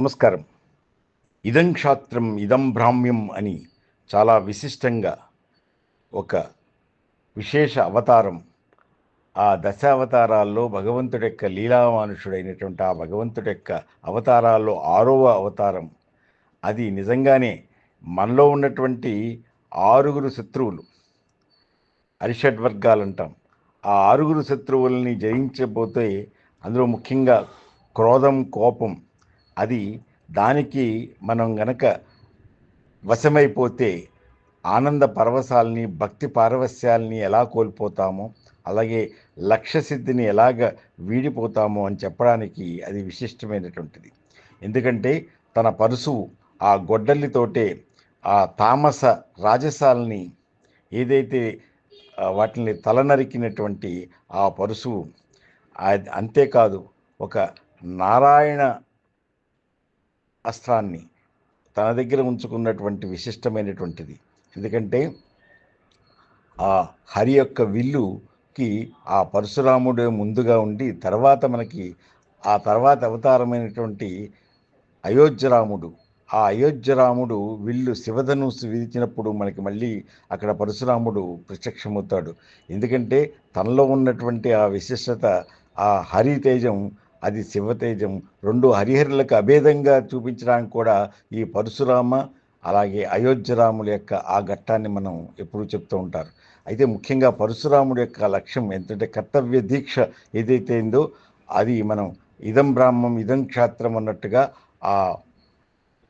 నమస్కారం. ఇదం క్షాత్రం ఇదం భ్రామ్యం అని చాలా విశిష్టంగా ఒక విశేష అవతారం ఆ దశావతారాల్లో భగవంతుడి యొక్క లీలామానుషుడైనటువంటి ఆ భగవంతుడి యొక్క అవతారాల్లో ఆరవ అవతారం. అది నిజంగానే మనలో ఉన్నటువంటి ఆరుగురు శత్రువులు అరిషడ్ వర్గాలు అంటాం ఆ ఆరుగురు శత్రువుల్ని జయించబోతే అందులో ముఖ్యంగా క్రోధం కోపం అది దానికి మనం గనక వశమైపోతే ఆనంద పరవశాలని భక్తి పారవశ్యాల్ని ఎలా కోల్పోతామో అలాగే లక్ష్య సిద్ధిని ఎలాగ వీడిపోతామో అని చెప్పడానికి అది విశిష్టమైనటువంటిది. ఎందుకంటే తన పరుసు ఆ గొడ్డలితోటే ఆ తామస రాజసాలని ఏదైతే వాటిని తలనరికినటువంటి ఆ పరుసు అంతేకాదు ఒక నారాయణ అస్త్రాన్ని తన దగ్గర ఉంచుకున్నటువంటి విశిష్టమైనటువంటిది. ఎందుకంటే ఆ హరి యొక్క విల్లుకి ఆ పరశురాముడే ముందుగా ఉండి తర్వాత మనకి ఆ తర్వాత అవతారమైనటువంటి అయోధ్యరాముడు ఆ అయోధ్యరాముడు విల్లు శివధనుసు విధించినప్పుడు మనకి మళ్ళీ అక్కడ పరశురాముడు ప్రత్యక్షమవుతాడు. ఎందుకంటే తనలో ఉన్నటువంటి ఆ విశిష్టత ఆ హరి తేజం అది శివతేజం రెండు హరిహరులకు అభేదంగా చూపించడానికి కూడా ఈ పరశురామ అలాగే అయోధ్యరాముల యొక్క ఆ ఘట్టాన్ని మనం ఎప్పుడూ చెప్తూ ఉంటారు. అయితే ముఖ్యంగా పరశురాముడి యొక్క లక్ష్యం ఎంతంటే కర్తవ్య దీక్ష ఏదైతే ఉందో అది మనం ఇదం బ్రాహ్మం ఇదం క్షాత్రం అన్నట్టుగా ఆ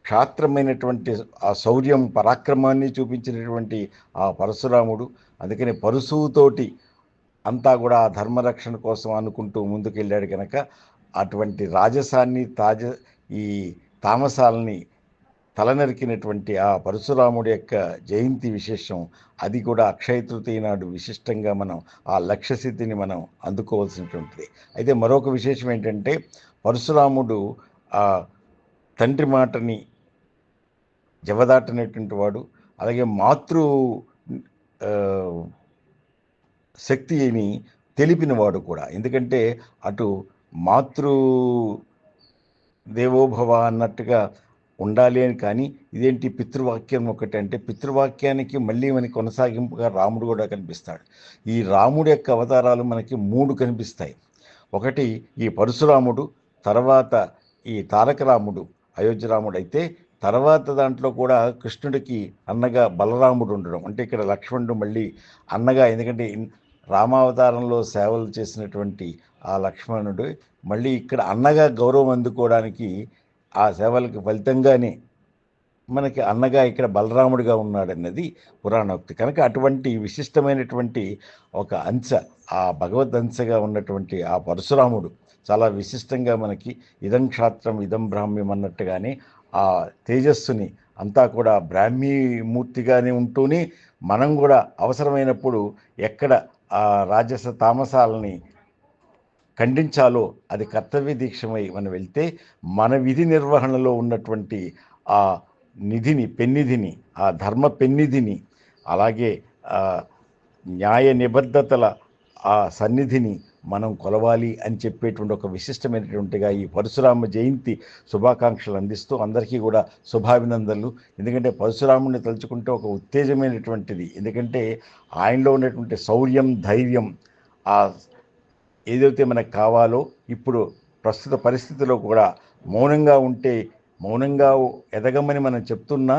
క్షాత్రమైనటువంటి ఆ శౌర్యం పరాక్రమాన్ని చూపించినటువంటి ఆ పరశురాముడు. అందుకని పరుశువుతోటి అంతా కూడా ఆ ధర్మరక్షణ కోసం అనుకుంటూ ముందుకెళ్ళాడు కనుక అటువంటి రాజసాన్ని తాజ ఈ తామసాలని తలనరికినటువంటి ఆ పరశురాముడి యొక్క జయంతి విశేషం అది కూడా అక్షయ తృతీయ నాడు విశిష్టంగా మనం ఆ లక్ష్య సిద్ధిని మనం అందుకోవాల్సినటువంటిది. అయితే మరొక విశేషం ఏంటంటే పరశురాముడు ఆ తండ్రి మాటని జవదాటనేటువంటి వాడు అలాగే మాతృ శక్తిని తెలిపినవాడు కూడా. ఎందుకంటే అటు మాతృ దేవోభవ అన్నట్టుగా ఉండాలి అని కానీ ఇదేంటి పితృవాక్యం ఒకటి అంటే పితృవాక్యానికి మళ్ళీ మనకి కొనసాగింపుగా రాముడు కూడా కనిపిస్తాడు. ఈ రాముడి యొక్క అవతారాలు మనకి మూడు కనిపిస్తాయి. ఒకటి ఈ పరశురాముడు తర్వాత ఈ తారక రాముడు అయోధ్య రాముడు అయితే తర్వాత దాంట్లో కూడా కృష్ణుడికి అన్నగా బలరాముడు ఉండడం. అంటే ఇక్కడ లక్ష్మణుడు మళ్ళీ అన్నగా ఎందుకంటే రామావతారంలో సేవలు చేసినటువంటి ఆ లక్ష్మణుడు మళ్ళీ ఇక్కడ అన్నగా గౌరవం అందుకోవడానికి ఆ సేవలకు ఫలితంగానే మనకి అన్నగా ఇక్కడ బలరాముడిగా ఉన్నాడన్నది పురాణోక్తి. కనుక అటువంటి విశిష్టమైనటువంటి ఒక అంశ ఆ భగవద్ అంశగా ఉన్నటువంటి ఆ పరశురాముడు చాలా విశిష్టంగా మనకి ఇదం క్షాత్రం ఇదం బ్రాహ్మ్యం అన్నట్టుగానే ఆ తేజస్సుని అంతా కూడా బ్రాహ్మీ మూర్తిగానే ఉంటూనే మనం కూడా అవసరమైనప్పుడు ఎక్కడ ఆ రాజస తామసాలని ఖండించాలో అది కర్తవ్య దీక్షమై మనం వెళ్తే మన విధి నిర్వహణలో ఉన్నటువంటి ఆ నిధిని పెన్నిధిని ఆ ధర్మ పెన్నిధిని అలాగే న్యాయ నిబద్ధతల ఆ సన్నిధిని మనం కొలవాలి అని చెప్పేటువంటి ఒక విశిష్టమైనటువంటిగా ఈ పరశురామ జయంతి శుభాకాంక్షలు అందిస్తూ అందరికీ కూడా శుభాభినందనలు. ఎందుకంటే పరశురాముడిని తలుచుకుంటే ఒక ఉత్తేజమైనటువంటిది. ఎందుకంటే ఆయనలో ఉన్నటువంటి శౌర్యం ధైర్యం ఆ ఏదైతే మనకు కావాలో ఇప్పుడు ప్రస్తుత పరిస్థితిలో కూడా మౌనంగా ఉంటే మౌనంగా ఎదగమని మనం చెప్తున్నా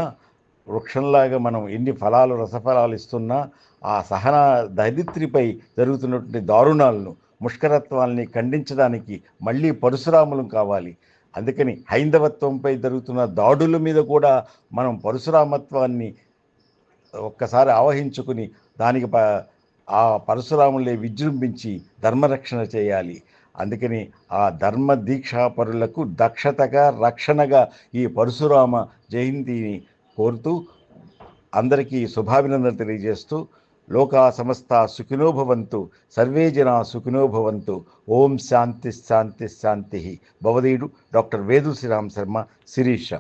వృక్షంలాగా మనం ఎన్ని ఫలాలు రసఫలాలు ఇస్తున్నా ఆ సహన దరిద్రిపై జరుగుతున్నటువంటి దారుణాలను ముష్కరత్వాల్ని ఖండించడానికి మళ్ళీ పరశురాములు కావాలి. అందుకని హైందవత్వంపై జరుగుతున్న దాడుల మీద కూడా మనం పరశురామత్వాన్ని ఒక్కసారి ఆవహించుకుని దానికి ప ఆ పరశురాములే విజృంభించి ధర్మరక్షణ చేయాలి. అందుకని ఆ ధర్మ దీక్షాపరులకు దక్షతగా రక్షణగా ఈ పరశురామ జయంతిని కోరుతూ అందరికీ శుభాభినందనలు తెలియజేస్తూ లోకా సమస్త సుఖినో భవంతు సర్వే జనా సుఖినో భవంతు. ఓం శాంతి శాంతి శాంతి. భవదీయుడు డాక్టర్ వేదు శ్రీరామ్ శర్మ శిరీష.